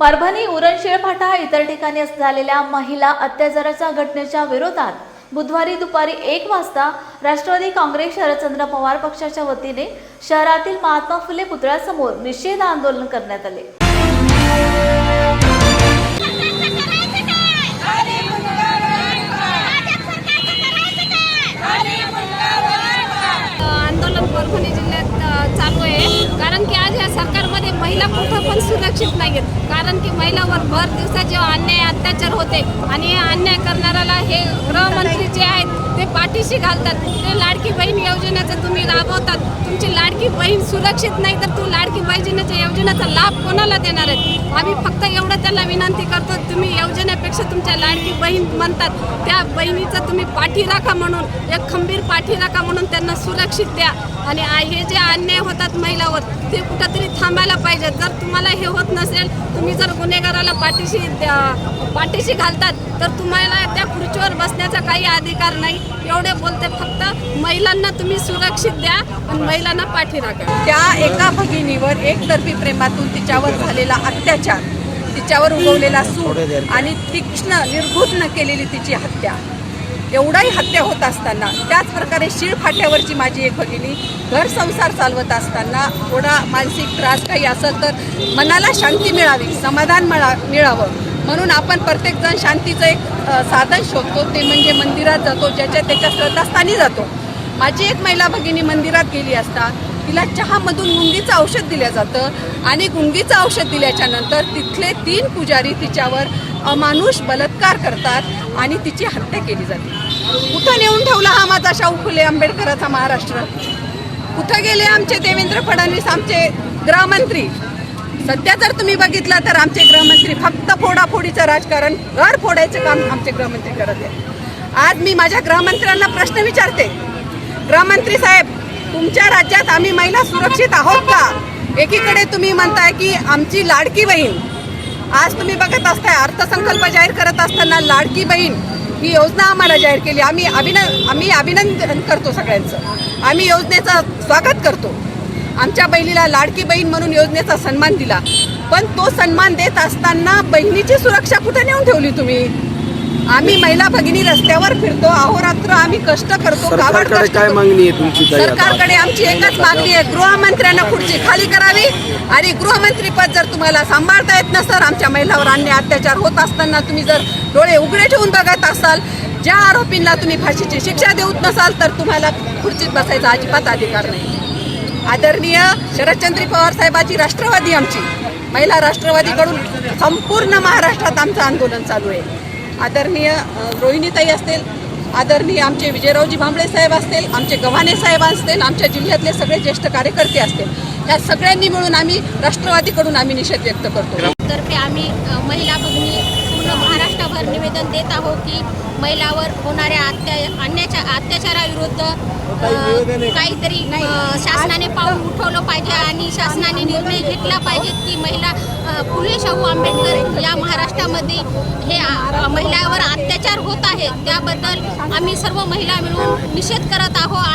परभणी उरण फाटा इतर ठिकाणी झालेल्या महिला अत्याचाराच्या घटनेच्या विरोधात बुधवारी दुपारी एक वाजता राष्ट्रवादी काँग्रेस शरदचंद्र पवार पक्षाच्या वतीने शहरातील महात्मा फुले पुतळ्यासमोर निषेध आंदोलन करण्यात आले. महिला कुठं पण सुरक्षित नाही आहेत कारण की महिलावर भर दिवसा जेव्हा अन्याय अत्याचार होते. आणि हे अन्याय करणाऱ्याला हे गृहमंत्री पाठीशी घालतात. ते लाडकी बहीण योजनेचं तुम्ही राबवतात. तुमची लाडकी बहीण सुरक्षित नाही तर तू लाडकी बहिणीच्या योजनेचा लाभ कोणाला देणार आहे? आम्ही फक्त एवढं त्याला विनंती करतो तुम्ही योजनेपेक्षा तुमच्या लाडकी बहीण म्हणतात. त्या बहिणीचं तुम्ही पाठी राखा म्हणून एक खंबीर पाठी राखा म्हणून त्यांना सुरक्षित द्या. आणि हे जे अन्याय होतात महिलावर ते कुठंतरी थांबायला पाहिजे जर तुम्हाला हे होत नसेल तुम्ही जर गुन्हेगाराला पाठीशी द्या- पाठीशी घालतात तर तुम्हाला त्या खुर्चीवर बसण्याचा काही अधिकार नाही. एवढं बोलते फक्त महिलांना तुम्ही सुरक्षित द्या आणि महिलांना पाठी त्या एका भगिनीवर एकतर्फी प्रेमातून तिच्यावर झालेला अत्याचार तिच्यावर उगवलेला सूड आणि तीक्ष्ण निर्बुद्ध केलेली तिची हत्या. एवढाही हत्या होत असताना त्याच प्रकारे शीळ फाट्यावरची माझी एक भगिनी घर संसार चालवत असताना थोडा मानसिक त्रास काही असं तर मनाला शांती मिळावी समाधान मिळा मिळावं. म्हणून आपण प्रत्येकजण शांतीचं एक साधन शोधतो. ते म्हणजे मंदिरात जातो ज्याच्या त्याच्या श्रद्धास्थानी जातो. माझी एक महिला भगिनी मंदिरात गेली असता तिला चहामधून गुंगीचं औषध दिलं जातं आणि गुंगीचं औषध दिल्याच्या नंतर तिथले तीन पुजारी तिच्यावर अमानुष बलात्कार करतात आणि तिची हत्या केली जाते. कुठं नेऊन ठेवला हा माझा शाहू फुले आंबेडकराचा महाराष्ट्र? कुठं गेले आमचे देवेंद्र फडणवीस आमचे गृहमंत्री? सध्या जर तुम्ही बघितलं तर आमचे गृहमंत्री फक्त फोडाफोडीचं राजकारण घर फोडायचं काम आमचे गृहमंत्री करत आहे आज मी माझ्या गृहमंत्र्यांना प्रश्न विचारते. गृहमंत्री साहेब तुमच्या राज्यात आम्ही महिला सुरक्षित आहोत का? एकीकडे तुम्ही म्हणताय की आमची लाडकी बहीण आज तुम्ही बघत असताय अर्थसंकल्प जाहीर करत असताना लाडकी बहीण ही योजना आम्हाला जाहीर केली. आम्ही अभिनंद आम्ही अभिनंदन करतो सगळ्यांचं. आम्ही योजनेचं स्वागत करतो. आमच्या बहिणीला लाडकी बहीण म्हणून योजनेचा सन्मान दिला पण तो सन्मान देत असताना बहिणीची सुरक्षा कुठे नेऊन ठेवली तुम्ही आम्ही महिला भगिनी रस्त्यावर फिरतो अहोरात्र आम्ही कष्ट करतो कष्ट करतो. मागणी आहे तुमची? सरकारकडे आमची एकच मागणी आहे गृहमंत्र्यांना खुर्ची खाली करावी आणि गृहमंत्री पद जर तुम्हाला सांभाळता येत नसेल आमच्या महिलावर अन्याय अत्याचार होत असताना तुम्ही जर डोळे उघडे ठेवून बघत असाल ज्या आरोपींना तुम्ही फाशीची शिक्षा देऊत नसाल तर तुम्हाला खुर्चीत बसायचा अजिबात अधिकार नाही आदरणीय शरदचंद्र पवार साहेबाची राष्ट्रवादी आमची. महिला राष्ट्रवादीकडून संपूर्ण महाराष्ट्रात आमचं आंदोलन चालू आहे. आदरणीय रोहिणीताई असतील आदरणीय आमचे विजयरावजी भांबळे साहेब असतील आमचे गव्हाणे साहेब असतील आमच्या जिल्ह्यातले सगळे ज्येष्ठ कार्यकर्ते असतील या सगळ्यांनी मिळून आम्ही राष्ट्रवादीकडून आम्ही निषेध व्यक्त करतो. तर्फे आम्ही महिला भगिनी पूर्ण महाराष्ट्रभर निवेदन देत आहोत की महिलावर होणाऱ्या अत्या अन्याच्या अत्याचाराविरुद्ध काहीतरी अ, दाखवलं पाहिजे आणि शासनाने निर्णय घेतला पाहिजे की महिला पुणे फुले शाहू आंबेडकर या महाराष्ट्रामध्ये हे महिलावर अत्याचार होत आहे. त्याबद्दल आम्ही सर्व महिला मिळून निषेध करत आहोत आणि